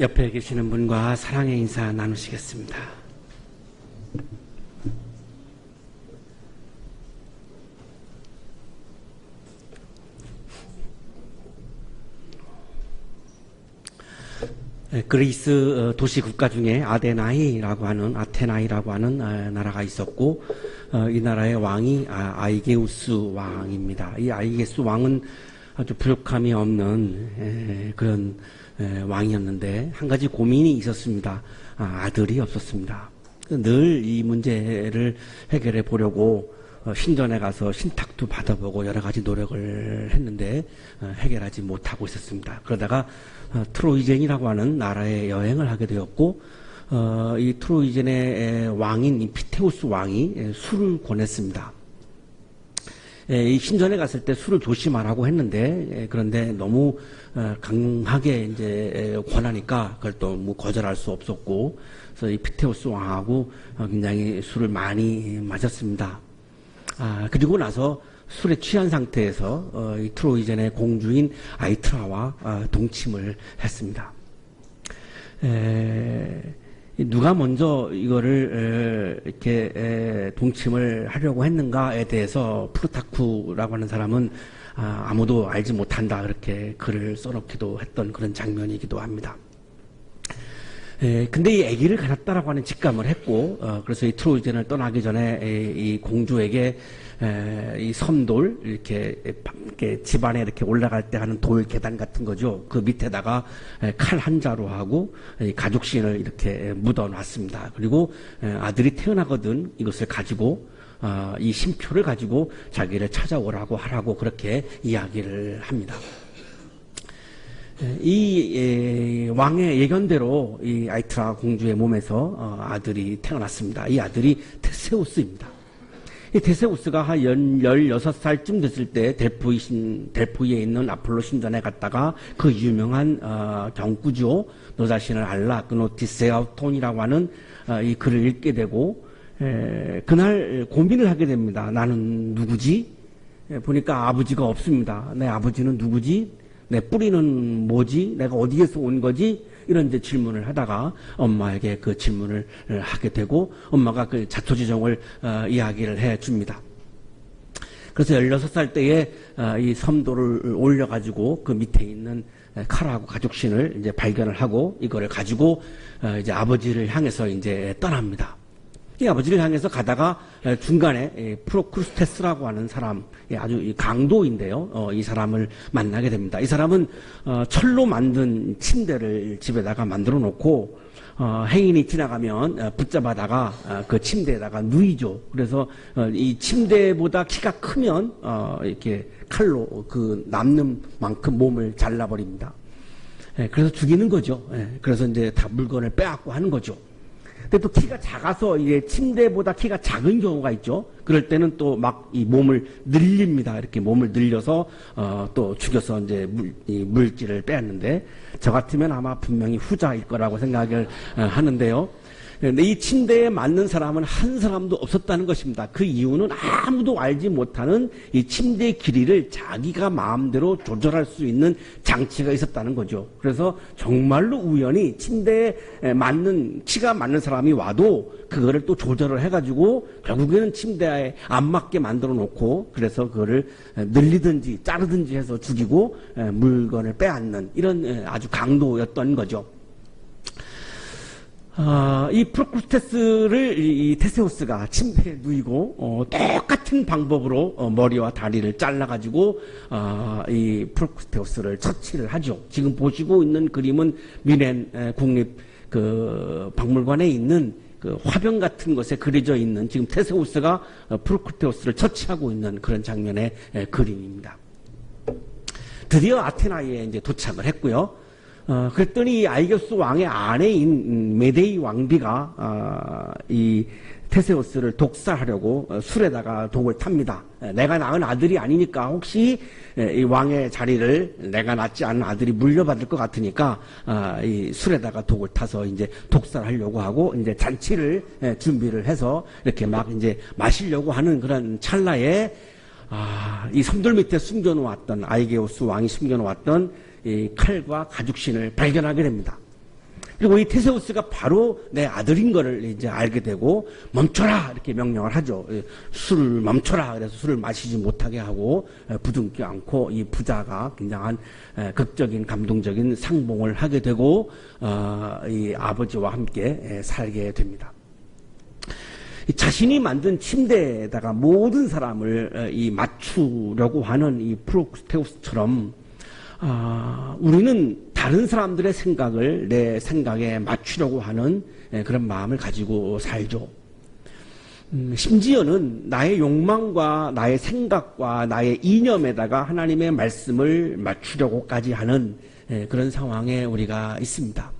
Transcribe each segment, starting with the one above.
옆에 계시는 분과 사랑의 인사 나누시겠습니다. 에, 그리스 어, 도시 국가 중에 아데나이라고 하는 아테나이라고 하는 어, 나라가 있었고 어, 이 나라의 왕이 아, 아이게우스 왕입니다. 이 아이게우스 왕은 아주 부족함이 없는 에, 그런 에, 왕이었는데 한 가지 고민이 있었습니다. 아, 아들이 없었습니다. 늘 이 문제를 해결해 보려고 어, 신전에 가서 신탁도 받아보고 여러 가지 노력을 했는데 어, 해결하지 못하고 있었습니다. 그러다가 어, 트로이젠이라고 하는 나라에 여행을 하게 되었고 어, 이 트로이젠의 에, 왕인 이 피테우스 왕이 에, 술을 권했습니다. 에, 이 신전에 갔을 때 술을 조심하라고 했는데 에, 그런데 너무 어, 강하게 이제 에, 권하니까 그걸 또 뭐 거절할 수 없었고 그래서 이 피테우스 왕하고 어, 굉장히 술을 많이 마셨습니다. 아, 그리고 나서 술에 취한 상태에서 어, 이 트로이젠의 공주인 아이트라와 어, 동침을 했습니다. 에, 누가 먼저 이거를 에, 이렇게 에, 동침을 하려고 했는가에 대해서 프루타쿠라고 하는 사람은 아, 아무도 알지 못한다 그렇게 글을 써놓기도 했던 그런 장면이기도 합니다. 에, 근데 이 아기를 가졌다라고 하는 직감을 했고, 어, 그래서 이 트로이젠을 떠나기 전에 에, 이 공주에게 에, 이 섬돌 이렇게, 이렇게 집안에 이렇게 올라갈 때 하는 돌 계단 같은 거죠. 그 밑에다가 칼 한 자루 하고 이 가죽신을 이렇게 묻어 놨습니다. 그리고 에, 아들이 태어나거든 이것을 가지고 어, 이 심표를 가지고 자기를 찾아오라고 하라고 그렇게 이야기를 합니다. 이 에, 왕의 예견대로 이 아이트라 공주의 몸에서 어, 아들이 태어났습니다. 이 아들이 테세우스입니다. 이 테세우스가 한 16살쯤 됐을 때 델포이 신, 델포이에 있는 아폴로 신전에 갔다가 그 유명한 어, 경구죠. 너 자신을 알라 그노티세아톤이라고 하는 어, 이 글을 읽게 되고 에, 그날 고민을 하게 됩니다. 나는 누구지? 에, 보니까 아버지가 없습니다. 내 아버지는 누구지? 내 뿌리는 뭐지? 내가 어디에서 온 거지? 이런 이제 질문을 하다가 엄마에게 그 질문을 하게 되고 엄마가 그 자초지종을 어, 이야기를 해 줍니다. 그래서 16살 때에 어, 이 섬도를 올려가지고 그 밑에 있는 칼하고 가죽신을 이제 발견을 하고 이거를 가지고 어, 이제 아버지를 향해서 이제 떠납니다. 이 아버지를 향해서 가다가 중간에 프로크루스테스라고 하는 사람 아주 강도인데요. 어, 이 사람을 만나게 됩니다. 이 사람은 어, 철로 만든 침대를 집에다가 만들어 놓고 어, 행인이 지나가면 붙잡아다가 그 침대에다가 누이죠. 그래서 이 침대보다 키가 크면 이렇게 칼로 그 남는 만큼 몸을 잘라버립니다. 예, 그래서 죽이는 거죠. 예, 그래서 이제 다 물건을 빼앗고 하는 거죠. 근데 또 키가 작아서 이게 침대보다 키가 작은 경우가 있죠. 그럴 때는 또 막 이 몸을 늘립니다. 이렇게 몸을 늘려서 어, 또 죽여서 이제 물, 이 물질을 빼앗는데 저 같으면 아마 분명히 후자일 거라고 생각을 어, 하는데요. 이 침대에 맞는 사람은 한 사람도 없었다는 것입니다. 그 이유는 아무도 알지 못하는 이 침대 길이를 자기가 마음대로 조절할 수 있는 장치가 있었다는 거죠. 그래서 정말로 우연히 침대에 맞는 키가 맞는 사람이 와도 그거를 또 조절을 해가지고 결국에는 침대에 안 맞게 만들어 놓고 그래서 그거를 늘리든지 자르든지 해서 죽이고 물건을 빼앗는 이런 아주 강도였던 거죠. 어, 이 프로크루테스를 이, 이 테세우스가 침대에 누이고 어, 똑같은 방법으로 어, 머리와 다리를 잘라가지고 어, 이 프로크루테스를 처치를 하죠. 지금 보시고 있는 그림은 미넨 에, 국립 그 박물관에 있는 그 화병 같은 것에 그려져 있는 지금 테세우스가 어, 프로크루테스를 처치하고 있는 그런 장면의 에, 그림입니다. 드디어 아테나에 이제 도착을 했고요. 어, 그랬더니 아이게스 왕의 아내인 메데이 왕비가 어, 이 테세우스를 독살하려고 어, 술에다가 독을 탑니다. 내가 낳은 아들이 아니니까 혹시 이 왕의 자리를 내가 낳지 않은 아들이 물려받을 것 같으니까 어, 이 술에다가 독을 타서 이제 독살하려고 하고 이제 잔치를 준비를 해서 이렇게 막 이제 마시려고 하는 그런 찰나에 아, 이 섬돌 밑에 숨겨놓았던 아이게오스 왕이 숨겨놓았던 이 칼과 가죽신을 발견하게 됩니다. 그리고 이 테세우스가 바로 내 아들인 거를 이제 알게 되고 멈춰라 이렇게 명령을 하죠. 예, 술을 멈춰라 그래서 술을 마시지 못하게 하고 예, 부둥켜 안고 이 부자가 굉장한 예, 극적인 감동적인 상봉을 하게 되고 어, 이 아버지와 함께 예, 살게 됩니다. 이 자신이 만든 침대에다가 모든 사람을 어, 이 맞추려고 하는 이 프로테우스처럼 아, 우리는 다른 사람들의 생각을 내 생각에 맞추려고 하는 예, 그런 마음을 가지고 살죠. 음, 심지어는 나의 욕망과 나의 생각과 나의 이념에다가 하나님의 말씀을 맞추려고까지 하는 예, 그런 상황에 우리가 있습니다.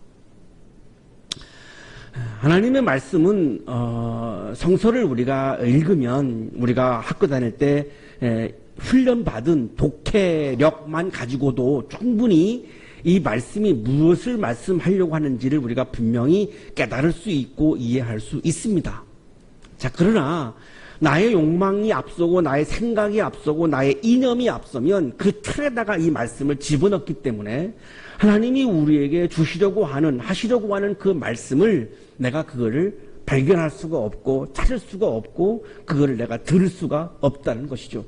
하나님의 말씀은 어, 성서를 우리가 읽으면 우리가 학교 다닐 때 에, 훈련받은 독해력만 가지고도 충분히 이 말씀이 무엇을 말씀하려고 하는지를 우리가 분명히 깨달을 수 있고 이해할 수 있습니다. 자, 그러나 나의 욕망이 앞서고 나의 생각이 앞서고 나의 이념이 앞서면 그 틀에다가 이 말씀을 집어넣기 때문에 하나님이 우리에게 주시려고 하는 하시려고 하는 그 말씀을 내가 그거를 발견할 수가 없고 찾을 수가 없고 그거를 내가 들을 수가 없다는 것이죠.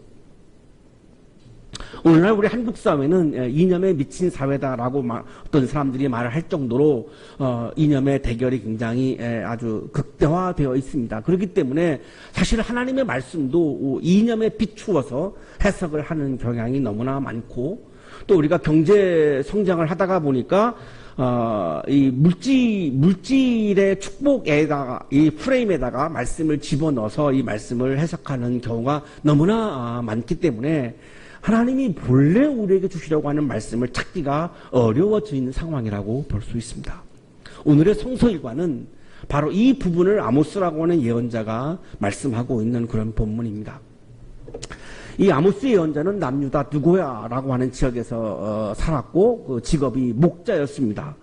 오늘날 우리 한국 사회는 예, 이념에 미친 사회다라고 마- 어떤 사람들이 말을 할 정도로 어, 이념의 대결이 굉장히 예, 아주 극대화되어 있습니다. 그렇기 때문에 사실 하나님의 말씀도 이념에 비추어서 해석을 하는 경향이 너무나 많고 또 우리가 경제 성장을 하다가 보니까 어, 이 물질, 물질의 축복에다가, 이 프레임에다가 말씀을 집어넣어서 이 말씀을 해석하는 경우가 너무나 아, 많기 때문에 하나님이 본래 우리에게 주시려고 하는 말씀을 찾기가 어려워지는 상황이라고 볼 수 있습니다. 오늘의 성서 일과는 바로 이 부분을 아모스라고 하는 예언자가 말씀하고 있는 그런 본문입니다. 이 아모스 예언자는 남유다 두고야라고 하는 지역에서 어, 살았고 그 직업이 목자였습니다.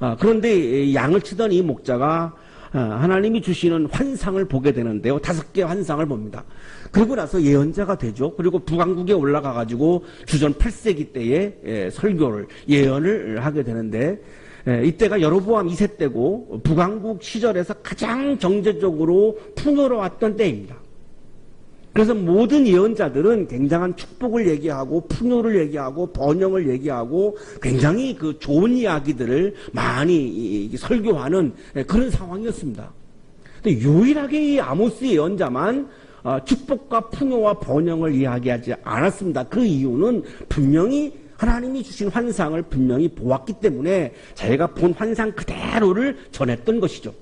아, 그런데 이 양을 치던 이 목자가 아, 하나님이 주시는 환상을 보게 되는데요. 다섯 개 환상을 봅니다. 그리고 나서 예언자가 되죠. 그리고 북왕국에 올라가 가지고 주전 8세기 때에 예, 설교를 예언을 하게 되는데 예, 이때가 여로보암 2세 때고 북왕국 시절에서 가장 경제적으로 풍요로웠던 때입니다. 그래서 모든 예언자들은 굉장한 축복을 얘기하고 풍요를 얘기하고 번영을 얘기하고 굉장히 그 좋은 이야기들을 많이 설교하는 예, 그런 상황이었습니다. 근데 유일하게 이 아모스 예언자만 어, 축복과 풍요와 번영을 이야기하지 않았습니다. 그 이유는 분명히 하나님이 주신 환상을 분명히 보았기 때문에 자기가 본 환상 그대로를 전했던 것이죠.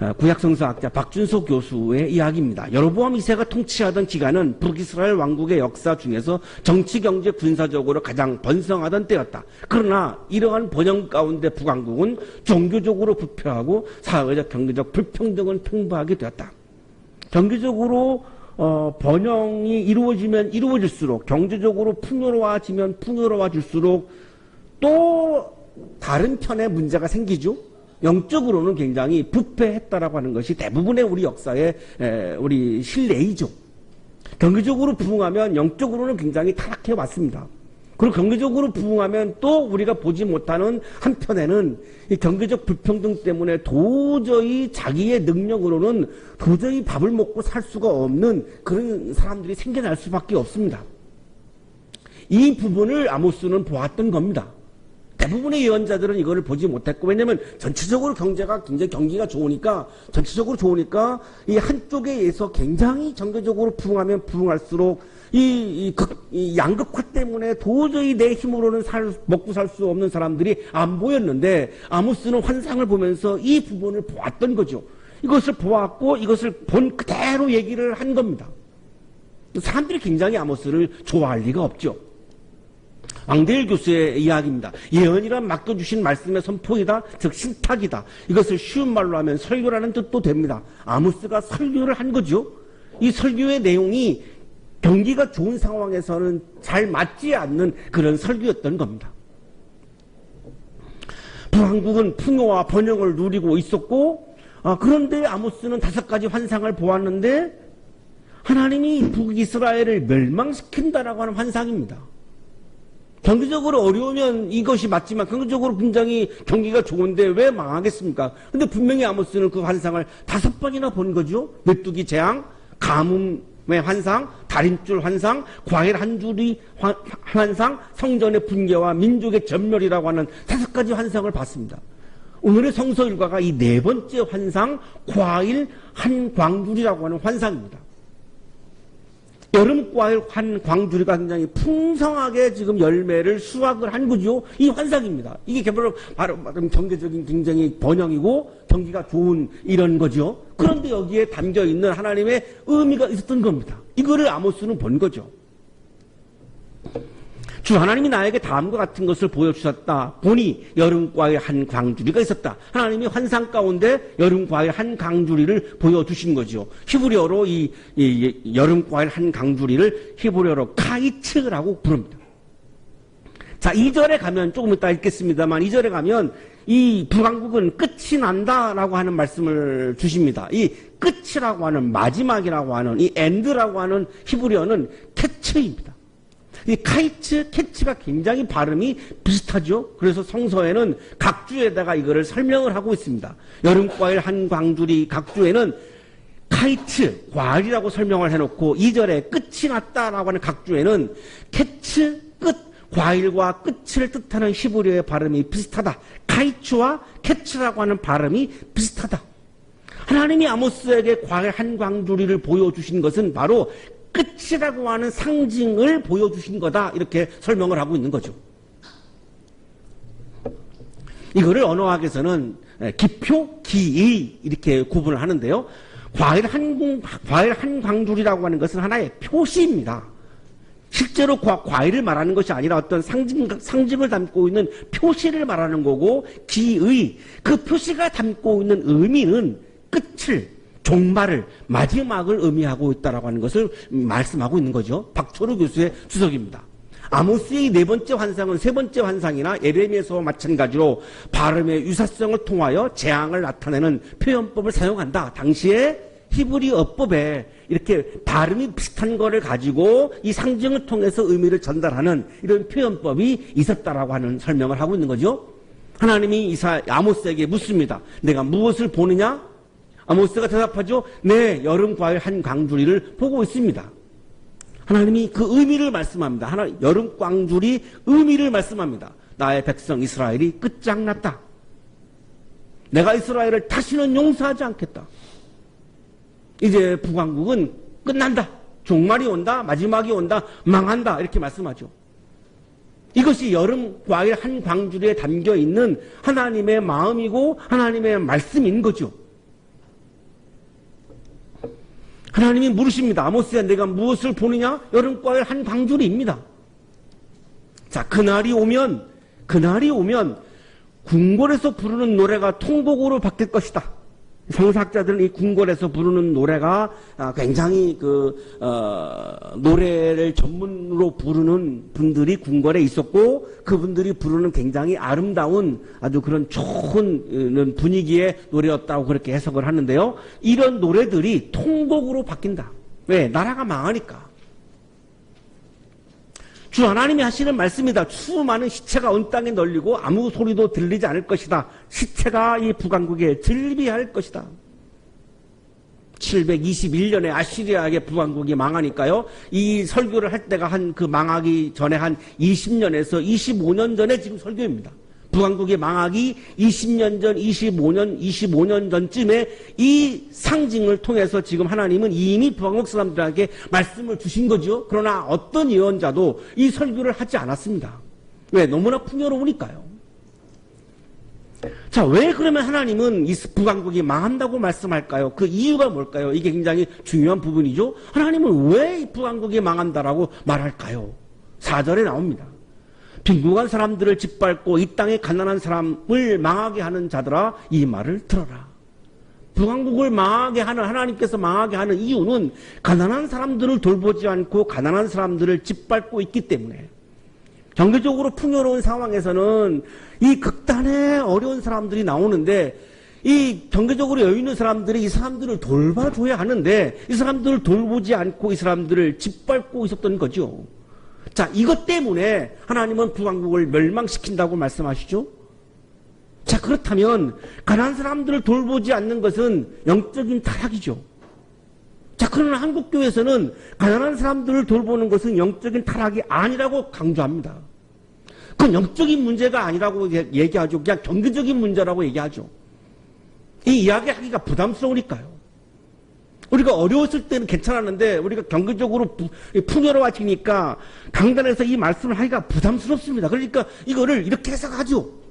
어, 구약성서학자 박준석 교수의 이야기입니다. 여로보암 2세가 통치하던 기간은 북이스라엘 왕국의 역사 중에서 정치, 경제, 군사적으로 가장 번성하던 때였다. 그러나 이러한 번영 가운데 북왕국은 종교적으로 부패하고 사회적, 경제적 불평등은 팽배하게 되었다. 경제적으로 어, 번영이 이루어지면 이루어질수록 경제적으로 풍요로워지면 풍요로워질수록 또 다른 편의 문제가 생기죠. 영적으로는 굉장히 부패했다라고 하는 것이 대부분의 우리 역사의 에, 우리 신뢰이죠. 경제적으로 부흥하면 영적으로는 굉장히 타락해 왔습니다. 그리고 경제적으로 부흥하면 또 우리가 보지 못하는 한편에는 이 경제적 불평등 때문에 도저히 자기의 능력으로는 도저히 밥을 먹고 살 수가 없는 그런 사람들이 생겨날 수밖에 없습니다. 이 부분을 아모스는 보았던 겁니다. 대부분의 예언자들은 이거를 보지 못했고 왜냐하면 전체적으로 경제가 굉장히 경기가 좋으니까 전체적으로 좋으니까 이 한쪽에 의해서 굉장히 경제적으로 부흥하면 부흥할수록 이, 이, 극, 이 양극화 때문에 도저히 내 힘으로는 살, 먹고 살 수 없는 사람들이 안 보였는데 아모스는 환상을 보면서 이 부분을 보았던 거죠. 이것을 보았고 이것을 본 그대로 얘기를 한 겁니다. 사람들이 굉장히 아모스를 좋아할 리가 없죠. 왕대일 교수의 이야기입니다. 예언이란 맡겨주신 말씀의 선포이다, 즉 신탁이다. 이것을 쉬운 말로 하면 설교라는 뜻도 됩니다. 아모스가 설교를 한 거죠. 이 설교의 내용이 경기가 좋은 상황에서는 잘 맞지 않는 그런 설교였던 겁니다. 북한국은 풍요와 번영을 누리고 있었고, 아, 그런데 아모스는 다섯 가지 환상을 보았는데, 하나님이 북이스라엘을 멸망시킨다라고 하는 환상입니다. 경제적으로 어려우면 이것이 맞지만 경제적으로 굉장히 경기가 좋은데 왜 망하겠습니까? 근데 분명히 아모스는 그 환상을 다섯 번이나 본 거죠. 메뚜기 재앙, 가뭄의 환상, 달인줄 환상, 과일 한 줄이 환- 환상, 성전의 붕괴와 민족의 전멸이라고 하는 다섯 가지 환상을 봤습니다. 오늘의 성서 일과가 이 네 번째 환상, 과일 한 광줄이라고 하는 환상입니다. 여름 과일 한 광주리가 굉장히 풍성하게 지금 열매를 수확을 한 거죠. 이 환상입니다. 이게 바로 바로 경제적인 굉장히 번영이고 경기가 좋은 이런 거죠. 그런데 여기에 담겨 있는 하나님의 의미가 있었던 겁니다. 이거를 아모스는 본 거죠. 주 하나님이 나에게 다음과 같은 것을 보여주셨다. 보니 여름과의 한 광주리가 있었다. 하나님이 환상 가운데 여름과의 한 강주리를 보여주신 거죠. 히브리어로 이, 이- 이 여름과의 한 강주리를 히브리어로 카이츠라고 부릅니다. 자, 2절에 가면 조금 이따 읽겠습니다만 2절에 가면 이 북왕국은 끝이 난다라고 하는 말씀을 주십니다. 이 끝이라고 하는 마지막이라고 하는 이 엔드라고 하는 히브리어는 캐츠입니다. 이 카이츠, 캐치가 굉장히 발음이 비슷하죠. 그래서 성서에는 각주에다가 이거를 설명을 하고 있습니다. 여름과일 한 광줄이 각주에는 카이츠, 과일이라고 설명을 해놓고 2절에 끝이 났다라고 하는 각주에는 캐츠, 끝, 과일과 끝을 뜻하는 히브리어의 발음이 비슷하다. 카이츠와 캐츠라고 하는 발음이 비슷하다. 하나님이 아모스에게 과일 한 광주리를 보여주신 것은 바로 끝이라고 하는 상징을 보여주신 거다. 이렇게 설명을 하고 있는 거죠. 이거를 언어학에서는 기표, 기의 이렇게 구분을 하는데요. 과일 한, 과일 한 광줄이라고 하는 것은 하나의 표시입니다. 실제로 과, 과일을 말하는 것이 아니라 어떤 상징, 상징을 담고 있는 표시를 말하는 거고, 기의, 그 표시가 담고 있는 의미는 끝을, 종말을, 마지막을 의미하고 있다라고 하는 것을 말씀하고 있는 거죠. 박철우 교수의 주석입니다. 아모스의 네 번째 환상은 세 번째 환상이나 에레미에서와 마찬가지로 발음의 유사성을 통하여 재앙을 나타내는 표현법을 사용한다. 당시에 히브리 어법에 이렇게 발음이 비슷한 거를 가지고 이 상징을 통해서 의미를 전달하는 이런 표현법이 있었다라고 하는 설명을 하고 있는 거죠. 하나님이 이사 아모스에게 묻습니다. 내가 무엇을 보느냐? 아모스가 대답하죠. 네, 여름 과일 한 광주리를 보고 있습니다. 하나님이 그 의미를 말씀합니다. 하나 여름 광줄이 의미를 말씀합니다. 나의 백성 이스라엘이 끝장났다. 내가 이스라엘을 다시는 용서하지 않겠다. 이제 북왕국은 끝난다. 종말이 온다. 마지막이 온다. 망한다. 이렇게 말씀하죠. 이것이 여름 과일 한 광줄에 담겨 있는 하나님의 마음이고 하나님의 말씀인 거죠. 하나님이 물으십니다. 아모스야 내가 무엇을 보느냐? 여름과일 한 광줄이입니다. 자, 그날이 오면 그날이 오면 궁궐에서 부르는 노래가 통곡으로 바뀔 것이다. 성사학자들은 이 궁궐에서 부르는 노래가 아, 굉장히 그 어, 노래를 전문으로 부르는 분들이 궁궐에 있었고 그분들이 부르는 굉장히 아름다운 아주 그런 좋은 분위기의 노래였다고 그렇게 해석을 하는데요. 이런 노래들이 통곡으로 바뀐다. 왜? 나라가 망하니까. 주 하나님이 하시는 말씀이다. 수많은 시체가 온 땅에 널리고 아무 소리도 들리지 않을 것이다. 시체가 이 북왕국에 즐비할 것이다. 721년에 아시리아의 북왕국이 망하니까요. 이 설교를 할 때가 한 그 망하기 전에 한 20년에서 25년 전에 지금 설교입니다. 북왕국의 망하기 20년 전, 25년, 25년 전쯤에 이 상징을 통해서 지금 하나님은 이미 북왕국 사람들에게 말씀을 주신 거죠. 그러나 어떤 예언자도 이 설교를 하지 않았습니다. 왜? 너무나 풍요로우니까요. 자, 왜 그러면 하나님은 이 북왕국이 망한다고 말씀할까요? 그 이유가 뭘까요? 이게 굉장히 중요한 부분이죠. 하나님은 왜 북왕국이 망한다라고 말할까요? 4절에 나옵니다. 빈궁한 사람들을 짓밟고 이 땅에 가난한 사람을 망하게 하는 자들아 이 말을 들어라. 북왕국을 망하게 하는 하나님께서 망하게 하는 이유는 가난한 사람들을 돌보지 않고 가난한 사람들을 짓밟고 있기 때문에 경제적으로 풍요로운 상황에서는 이 극단의 어려운 사람들이 나오는데 이 경제적으로 여유 있는 사람들이 이 사람들을 돌봐줘야 하는데 이 사람들을 돌보지 않고 이 사람들을 짓밟고 있었던 거죠. 자, 이것 때문에 하나님은 북왕국을 멸망시킨다고 말씀하시죠? 자, 그렇다면 가난한 사람들을 돌보지 않는 것은 영적인 타락이죠. 자, 그러나 한국교회에서는 가난한 사람들을 돌보는 것은 영적인 타락이 아니라고 강조합니다. 그건 영적인 문제가 아니라고 얘- 얘기하죠. 그냥 경제적인 문제라고 얘기하죠. 이 이야기하기가 부담스러우니까요. 우리가 어려웠을 때는 괜찮았는데 우리가 경제적으로 부- 풍요로워지니까 강단에서 이 말씀을 하기가 부담스럽습니다. 그러니까 이거를 이렇게 해석하죠.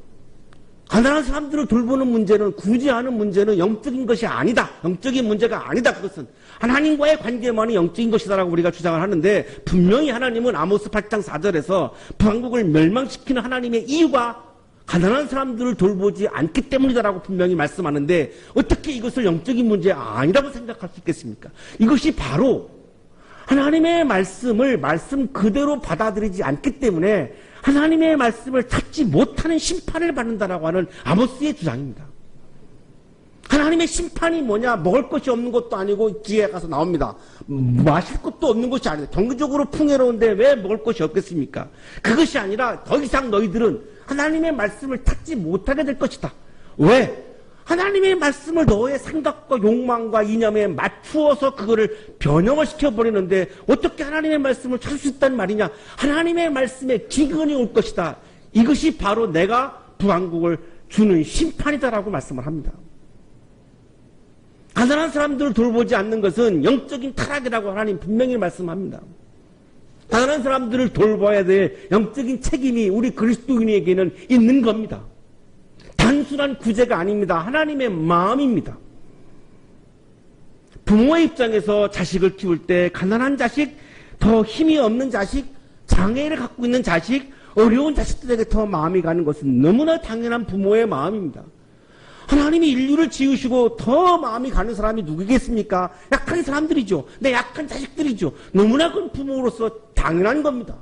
가난한 사람들을 돌보는 문제는 굳이 하는 문제는 영적인 것이 아니다. 영적인 문제가 아니다. 그것은 하나님과의 관계만이 영적인 것이다라고 우리가 주장을 하는데 분명히 하나님은 아모스 8장 4절에서 부왕국을 멸망시키는 하나님의 이유가 가난한 사람들을 돌보지 않기 때문이다라고 분명히 말씀하는데 어떻게 이것을 영적인 문제 아니라고 생각할 수 있겠습니까? 이것이 바로 하나님의 말씀을 말씀 그대로 받아들이지 않기 때문에 하나님의 말씀을 찾지 못하는 심판을 받는다라고 하는 아모스의 주장입니다. 하나님의 심판이 뭐냐? 먹을 것이 없는 것도 아니고 뒤에 가서 나옵니다. 마실 것도 없는 것이 아니다. 경제적으로 풍요로운데 왜 먹을 것이 없겠습니까? 그것이 아니라 더 이상 너희들은 하나님의 말씀을 찾지 못하게 될 것이다. 왜? 하나님의 말씀을 너의 생각과 욕망과 이념에 맞추어서 그거를 변형을 시켜버리는데 어떻게 하나님의 말씀을 찾을 수 있다는 말이냐? 하나님의 말씀에 기근이 올 것이다. 이것이 바로 내가 부왕국을 주는 심판이다라고 말씀을 합니다. 가난한 사람들을 돌보지 않는 것은 영적인 타락이라고 하나님 분명히 말씀합니다. 가난한 사람들을 돌봐야 될 영적인 책임이 우리 그리스도인에게는 있는 겁니다. 단순한 구제가 아닙니다. 하나님의 마음입니다. 부모의 입장에서 자식을 키울 때 가난한 자식, 더 힘이 없는 자식, 장애를 갖고 있는 자식, 어려운 자식들에게 더 마음이 가는 것은 너무나 당연한 부모의 마음입니다. 하나님이 인류를 지으시고 더 마음이 가는 사람이 누구겠습니까? 약한 사람들이죠. 내 약한 자식들이죠. 너무나 큰 부모로서 당연한 겁니다.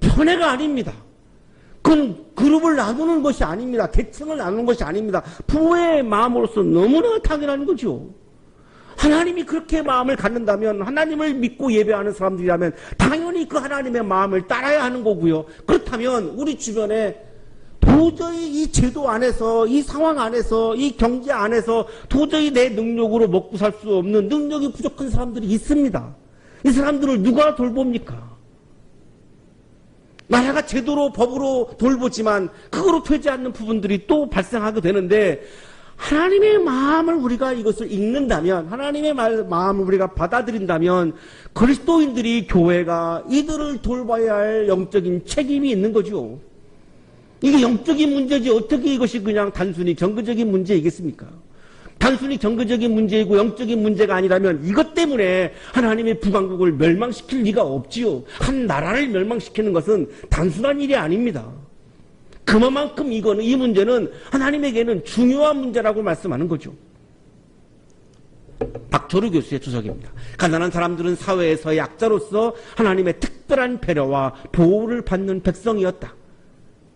편애가 아닙니다. 그건 그룹을 나누는 것이 아닙니다. 계층을 나누는 것이 아닙니다. 부모의 마음으로서 너무나 당연한 거죠. 하나님이 그렇게 마음을 갖는다면 하나님을 믿고 예배하는 사람들이라면 당연히 그 하나님의 마음을 따라야 하는 거고요. 그렇다면 우리 주변에 도저히 이 제도 안에서 이 상황 안에서 이 경제 안에서 도저히 내 능력으로 먹고 살 수 없는 능력이 부족한 사람들이 있습니다. 이 사람들을 누가 돌봅니까? 나라가 제도로 법으로 돌보지만 그거로 되지 않는 부분들이 또 발생하게 되는데 하나님의 마음을 우리가 이것을 읽는다면 하나님의 말, 마음을 우리가 받아들인다면 그리스도인들이 교회가 이들을 돌봐야 할 영적인 책임이 있는 거죠. 이게 영적인 문제지 어떻게 이것이 그냥 단순히 경제적인 문제이겠습니까? 단순히 경제적인 문제이고 영적인 문제가 아니라면 이것 때문에 하나님의 부강국을 멸망시킬 리가 없지요. 한 나라를 멸망시키는 것은 단순한 일이 아닙니다. 그만큼 이거는 이 문제는 하나님에게는 중요한 문제라고 말씀하는 거죠. 박철우 교수의 주석입니다. 가난한 사람들은 사회에서 약자로서 하나님의 특별한 배려와 보호를 받는 백성이었다.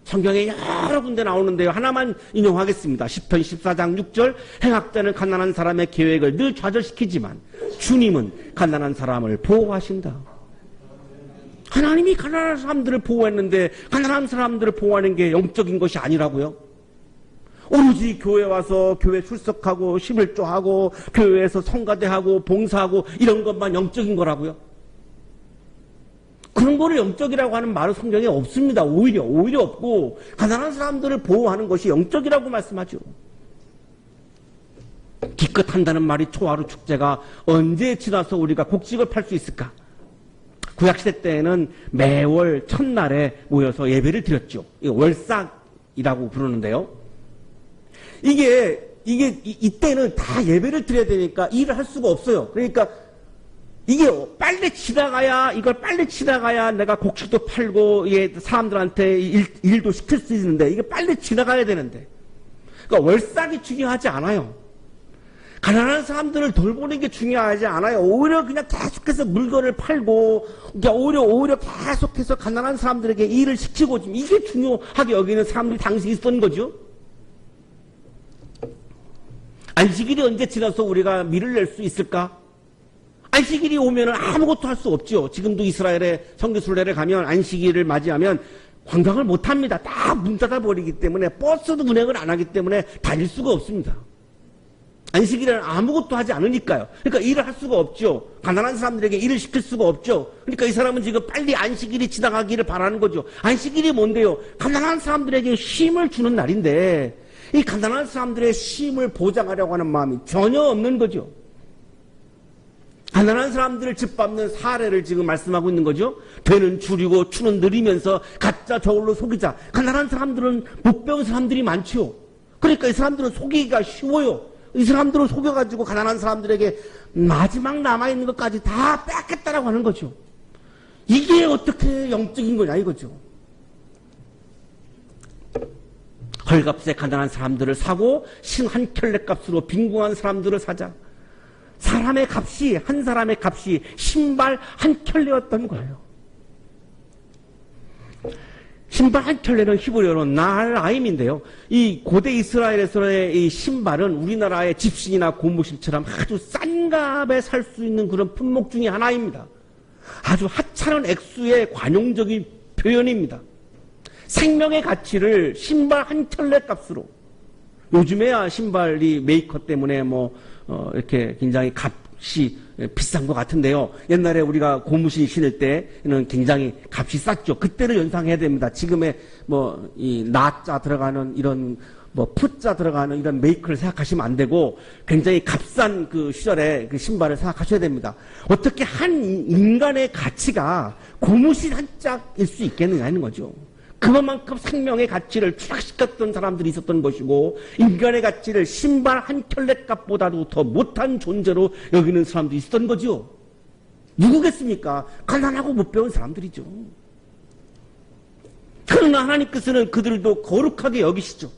성경에 여러 군데 나오는데요. 하나만 인용하겠습니다. 10편 14장 6절 행악자는 가난한 사람의 계획을 늘 좌절시키지만 주님은 가난한 사람을 보호하신다. 하나님이 가난한 사람들을 보호했는데 가난한 사람들을 보호하는 게 영적인 것이 아니라고요. 오로지 교회 와서 교회 출석하고 십일조하고 교회에서 성가대하고 봉사하고 이런 것만 영적인 거라고요. 그런 거를 영적이라고 하는 말은 성경에 없습니다. 오히려 오히려 없고 가난한 사람들을 보호하는 것이 영적이라고 말씀하죠. 기껏 한다는 말이 초하루 축제가 언제 지나서 우리가 곡식을 팔 수 있을까? 구약시대 때에는 매월 첫날에 모여서 예배를 드렸죠. 월삭이라고 부르는데요. 이게, 이게, 이, 이때는 다 예배를 드려야 되니까 일을 할 수가 없어요. 그러니까 이게 빨리 지나가야, 이걸 빨리 지나가야 내가 곡식도 팔고, 이게 사람들한테 일, 일도 시킬 수 있는데, 이게 빨리 지나가야 되는데. 그러니까 월삭이 중요하지 않아요. 가난한 사람들을 돌보는 게 중요하지 않아요. 오히려 그냥 계속해서 물건을 팔고, 그러니까 오히려, 오히려 계속해서 가난한 사람들에게 일을 시키고, 지금 이게 중요하게 여기는 사람들이 당시 있었던 거죠. 안식일이 언제 지나서 우리가 밀을 낼수 있을까? 안식일이 오면 아무것도 할 수 없죠. 지금도 이스라엘의 성교순례를 가면 안식일을 맞이하면 관광을 못 합니다. 다 문 닫아 버리기 때문에 버스도 운행을 안 하기 때문에 다닐 수가 없습니다. 안식일에는 아무것도 하지 않으니까요. 그러니까 일을 할 수가 없죠. 가난한 사람들에게 일을 시킬 수가 없죠. 그러니까 이 사람은 지금 빨리 안식일이 지나가기를 바라는 거죠. 안식일이 뭔데요? 가난한 사람들에게 쉼을 주는 날인데 이 가난한 사람들의 쉼을 보장하려고 하는 마음이 전혀 없는 거죠. 가난한 사람들을 짓밟는 사례를 지금 말씀하고 있는 거죠. 되는 줄이고 추는 느리면서 가짜 저울로 속이자. 가난한 사람들은 못 배운 사람들이 많죠. 그러니까 이 사람들은 속이기가 쉬워요. 이 사람들을 속여가지고 가난한 사람들에게 마지막 남아있는 것까지 다 뺏겠다라고 하는 거죠. 이게 어떻게 영적인 거냐 이거죠. 헐값에 가난한 사람들을 사고 신 한 켤레 값으로 빈궁한 사람들을 사자. 사람의 값이 한 사람의 값이 신발 한 켤레였던 거예요. 신발 한 켤레는 히브리어로 나알아임인데요. 이 고대 이스라엘에서의 이 신발은 우리나라의 집신이나 고무신처럼 아주 싼 값에 살 수 있는 그런 품목 중의 하나입니다. 아주 하찮은 액수의 관용적인 표현입니다. 생명의 가치를 신발 한 켤레 값으로 요즘에야 신발이 메이커 때문에 뭐 어, 이렇게 굉장히 값이 비싼 것 같은데요. 옛날에 우리가 고무신 신을 때는 굉장히 값이 쌌죠. 그때를 연상해야 됩니다. 지금의 뭐 이 나자 들어가는 이런 뭐 푸자 들어가는 이런 메이크를 생각하시면 안 되고 굉장히 값싼 그 시절에 그 신발을 생각하셔야 됩니다. 어떻게 한 인간의 가치가 고무신 한 짝일 수 있겠느냐 하는 거죠. 그만큼 생명의 가치를 추락시켰던 사람들이 있었던 것이고 인간의 가치를 신발 한 켤레 값보다도 더 못한 존재로 여기는 사람도 있었던 거죠. 누구겠습니까? 가난하고 못 배운 사람들이죠. 그러나 하나님께서는 그들도 거룩하게 여기시죠.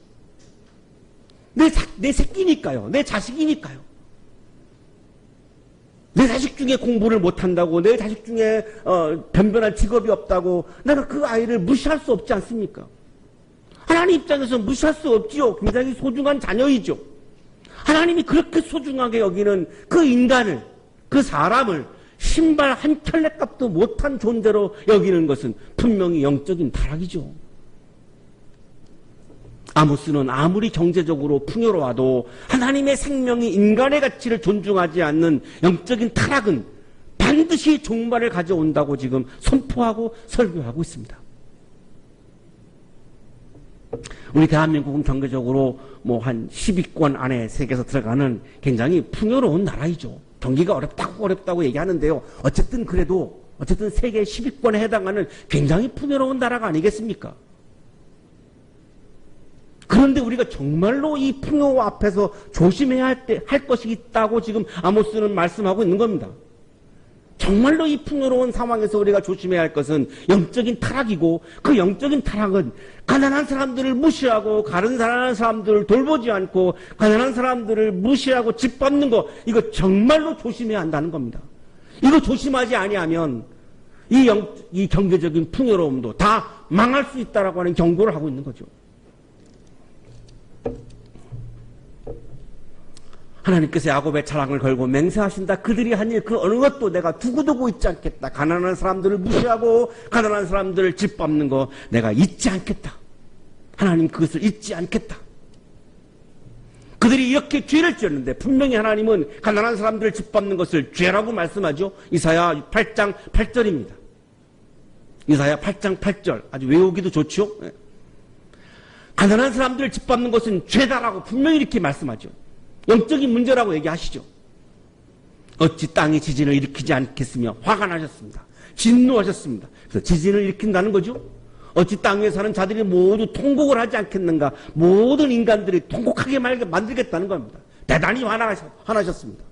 내, 자, 내 새끼니까요. 내 자식이니까요. 내 자식 중에 공부를 못한다고, 내 자식 중에 어, 변변한 직업이 없다고 내가 그 아이를 무시할 수 없지 않습니까? 하나님 입장에서 무시할 수 없지요. 굉장히 소중한 자녀이죠. 하나님이 그렇게 소중하게 여기는 그 인간을, 그 사람을 신발 한 켤레 값도 못한 존재로 여기는 것은 분명히 영적인 타락이죠. 아모스는 아무리 경제적으로 풍요로워도 하나님의 생명이 인간의 가치를 존중하지 않는 영적인 타락은 반드시 종말을 가져온다고 지금 선포하고 설교하고 있습니다. 우리 대한민국은 경제적으로 뭐 한 10위권 안에 세계에서 들어가는 굉장히 풍요로운 나라이죠. 경기가 어렵다고 어렵다고 얘기하는데요. 어쨌든 그래도 어쨌든 세계 10위권에 해당하는 굉장히 풍요로운 나라가 아니겠습니까? 그런데 우리가 정말로 이 풍요 앞에서 조심해야 할, 때, 할 것이 있다고 지금 아모스는 말씀하고 있는 겁니다. 정말로 이 풍요로운 상황에서 우리가 조심해야 할 것은 영적인 타락이고 그 영적인 타락은 가난한 사람들을 무시하고 가는 가난한 사람들을 돌보지 않고 가난한 사람들을 무시하고 짓밟는 거 이거 정말로 조심해야 한다는 겁니다. 이거 조심하지 아니하면 이, 영, 이 경제적인 풍요로움도 다 망할 수 있다라고 하는 경고를 하고 있는 거죠. 하나님께서 야곱의 자랑을 걸고 맹세하신다. 그들이 한 일 그 어느 것도 내가 두고두고 있지 않겠다. 가난한 사람들을 무시하고 가난한 사람들을 짓밟는 거 내가 잊지 않겠다. 하나님 그것을 잊지 않겠다. 그들이 이렇게 죄를 지었는데 분명히 하나님은 가난한 사람들을 짓밟는 것을 죄라고 말씀하죠. 이사야 8장 8절입니다. 이사야 8장 8절 아주 외우기도 좋죠. 예. 가난한 사람들을 짓밟는 것은 죄다라고 분명히 이렇게 말씀하죠. 영적인 문제라고 얘기하시죠. 어찌 땅이 지진을 일으키지 않겠으며 화가 나셨습니다. 진노하셨습니다. 그래서 지진을 일으킨다는 거죠. 어찌 땅 위에 사는 자들이 모두 통곡을 하지 않겠는가. 모든 인간들이 통곡하게 만들겠다는 겁니다. 대단히 화나셨, 화나셨습니다.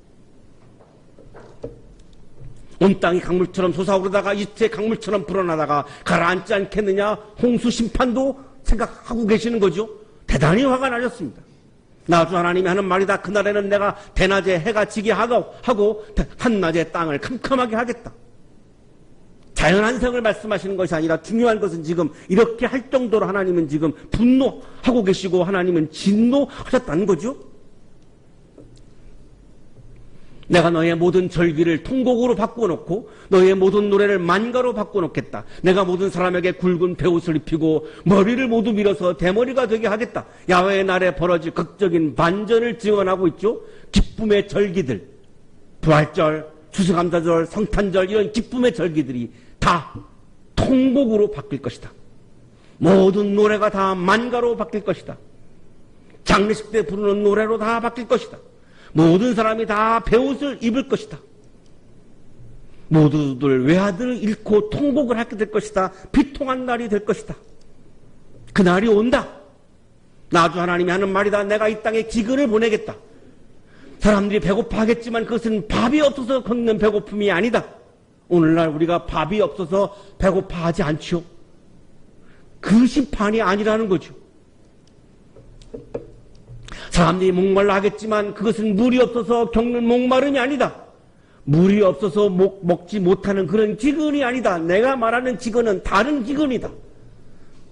온 땅이 강물처럼 솟아오르다가 이틀에 강물처럼 불어나다가 가라앉지 않겠느냐. 홍수 심판도 생각하고 계시는 거죠. 대단히 화가 나셨습니다. 나주 하나님이 하는 말이다. 그날에는 내가 대낮에 해가 지게 하고, 한낮에 땅을 캄캄하게 하겠다. 자연한성을 말씀하시는 것이 아니라 중요한 것은 지금 이렇게 할 정도로 하나님은 지금 분노하고 계시고 하나님은 진노하셨다는 거죠. 내가 너의 모든 절기를 통곡으로 바꿔놓고 너의 모든 노래를 만가로 바꿔놓겠다. 내가 모든 사람에게 굵은 배옷을 입히고 머리를 모두 밀어서 대머리가 되게 하겠다. 야외의 날에 벌어질 극적인 반전을 증언하고 있죠. 기쁨의 절기들, 부활절, 추수감사절, 성탄절 이런 기쁨의 절기들이 다 통곡으로 바뀔 것이다. 모든 노래가 다 만가로 바뀔 것이다. 장례식 때 부르는 노래로 다 바뀔 것이다. 모든 사람이 다 배옷을 입을 것이다. 모두들 외아들을 잃고 통곡을 하게 될 것이다. 비통한 날이 될 것이다. 그 날이 온다. 나주 하나님이 하는 말이다. 내가 이 땅에 기근을 보내겠다. 사람들이 배고파하겠지만 그것은 밥이 없어서 겪는 배고픔이 아니다. 오늘날 우리가 밥이 없어서 배고파하지 않지요. 그 심판이 아니라는 거죠. 사람들이 목말라 하겠지만 그것은 물이 없어서 겪는 목마름이 아니다. 물이 없어서 먹, 먹지 못하는 그런 기근이 아니다. 내가 말하는 기근은 다른 기근이다.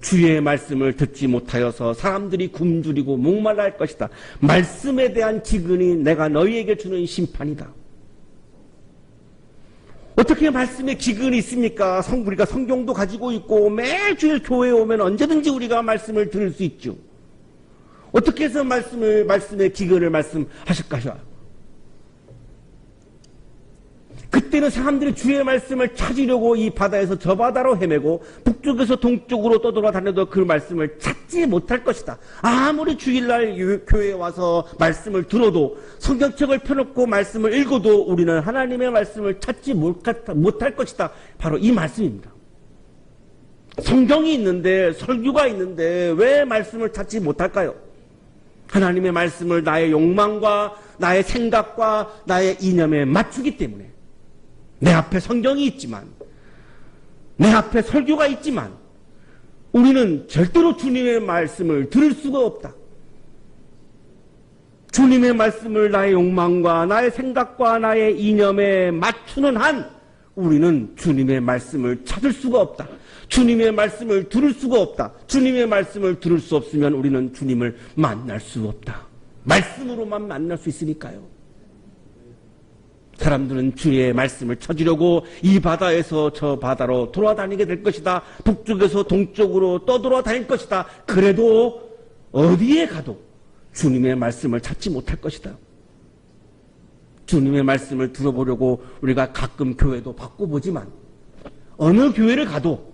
주의 말씀을 듣지 못하여서 사람들이 굶주리고 목말라 할 것이다. 말씀에 대한 기근이 내가 너희에게 주는 심판이다. 어떻게 말씀에 기근이 있습니까? 성, 우리가 성경도 가지고 있고 매주일 교회에 오면 언제든지 우리가 말씀을 들을 수 있죠. 어떻게 해서 말씀을, 말씀의 기근을 말씀하실까요? 그때는 사람들이 주의 말씀을 찾으려고 이 바다에서 저 바다로 헤매고 북쪽에서 동쪽으로 떠돌아다녀도 그 말씀을 찾지 못할 것이다. 아무리 주일날 교회에 와서 말씀을 들어도 성경책을 펴놓고 말씀을 읽어도 우리는 하나님의 말씀을 찾지 못할 것이다. 바로 이 말씀입니다. 성경이 있는데 설교가 있는데 왜 말씀을 찾지 못할까요? 하나님의 말씀을 나의 욕망과 나의 생각과 나의 이념에 맞추기 때문에 내 앞에 성경이 있지만 내 앞에 설교가 있지만 우리는 절대로 주님의 말씀을 들을 수가 없다. 주님의 말씀을 나의 욕망과 나의 생각과 나의 이념에 맞추는 한 우리는 주님의 말씀을 찾을 수가 없다. 주님의 말씀을 들을 수가 없다. 주님의 말씀을 들을 수 없으면 우리는 주님을 만날 수 없다. 말씀으로만 만날 수 있으니까요. 사람들은 주의 말씀을 찾으려고 이 바다에서 저 바다로 돌아다니게 될 것이다. 북쪽에서 동쪽으로 떠돌아다닐 것이다. 그래도 어디에 가도 주님의 말씀을 찾지 못할 것이다. 주님의 말씀을 들어보려고 우리가 가끔 교회도 바꿔보지만 어느 교회를 가도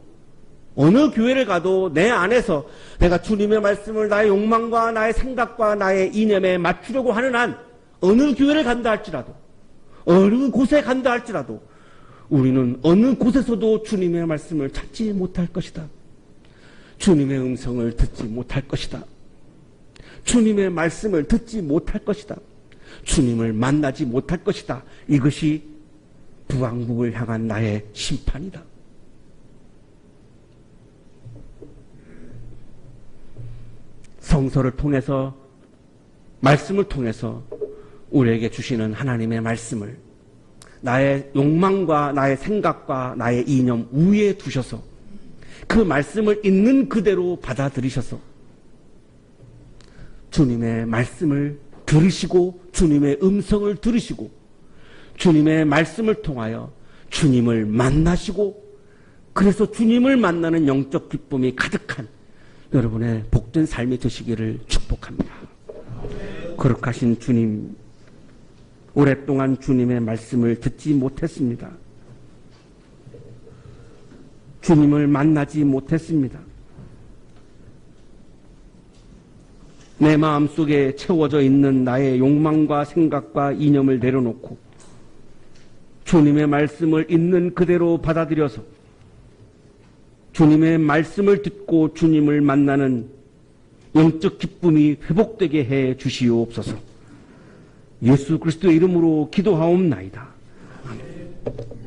어느 교회를 가도 내 안에서 내가 주님의 말씀을 나의 욕망과 나의 생각과 나의 이념에 맞추려고 하는 한 어느 교회를 간다 할지라도 어느 곳에 간다 할지라도 우리는 어느 곳에서도 주님의 말씀을 찾지 못할 것이다. 주님의 음성을 듣지 못할 것이다. 주님의 말씀을 듣지 못할 것이다. 주님을 만나지 못할 것이다. 이것이 부왕국을 향한 나의 심판이다. 성서를 통해서 말씀을 통해서 우리에게 주시는 하나님의 말씀을 나의 욕망과 나의 생각과 나의 이념 위에 두셔서 그 말씀을 있는 그대로 받아들이셔서 주님의 말씀을 들으시고 주님의 음성을 들으시고 주님의 말씀을 통하여 주님을 만나시고 그래서 주님을 만나는 영적 기쁨이 가득한 여러분의 복된 삶이 되시기를 축복합니다. 거룩하신 주님, 오랫동안 주님의 말씀을 듣지 못했습니다. 주님을 만나지 못했습니다. 내 마음 속에 채워져 있는 나의 욕망과 생각과 이념을 내려놓고 주님의 말씀을 있는 그대로 받아들여서 주님의 말씀을 듣고 주님을 만나는 영적 기쁨이 회복되게 해 주시옵소서. 예수 그리스도의 이름으로 기도하옵나이다. 아멘.